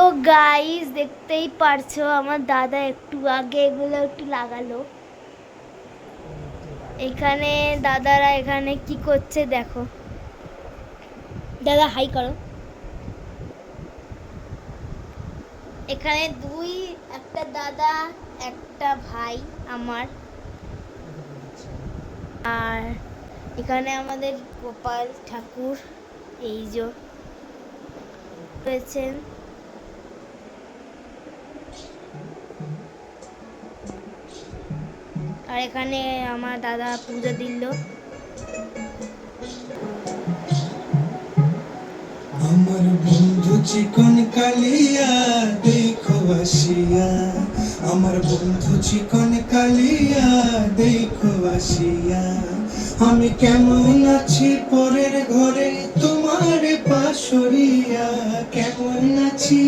তো গাইস দেখতেই পারছ, আমার দাদা একটু আগে এগুলো একটু লাগালো। এখানে দাদারা এখানে কি করছে দেখো। দাদা হাই করো। এখানে দুই, একটা দাদা, একটা ভাই আমার। আর এখানে আমাদের গোপাল ঠাকুর, এই যে। রয়েছেন। আর এখানে আমার দাদা পুজো দিল। আমার বন্ধু চিকন কালিয়া, দেখো আসিয়া। আমার বন্ধু চিকন কালিয়া, দেখো আসিয়া। আমি কেমন আছি পরের ঘরে তোমার পাশরিয়া কেমন আছি?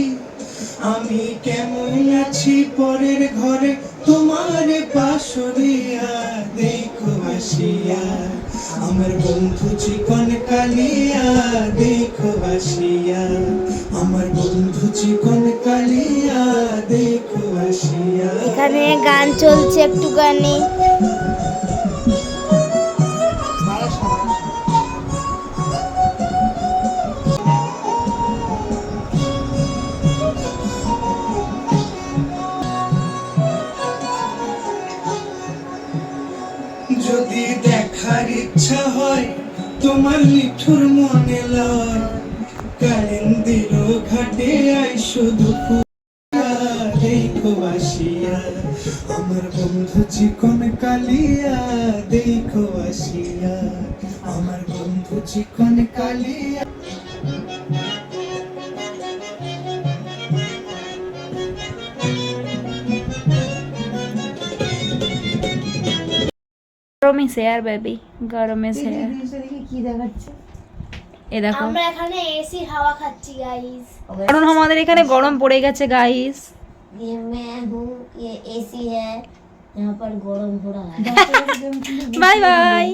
আমি কেমন আছি পরের ঘরে? তোমার পাশরিয়া দেখো আসিয়া আমার বন্ধু চিকন কালিয়া, দেখো আসিয়া আমার বন্ধু চিকন কালিয়া, দেখো আসিয়া এখানে গান চলছে একটুখানি। যদি দেখার ইচ্ছা হয়, তোমার মিঠুর মনে লয়। কালিন্দির ঘাটে আই শুধু দেখো আসিয়া। আমার বন্ধু চিকন কালিয়া দেখো আসিয়া। আমার বন্ধু চিকন কালিয়া। গরমে শেয়ার বেবি গরমে শেয়ার কি দেখাচ্ছে এ দেখো আমরা এখানে এসি হাওয়া খাচ্ছি গাইস কারণ আমাদের এখানে গরম পড়ে গেছে গাইস ये मैं हूँ ये एसी है यहाँ पर गरम हो रहा है বাই বাই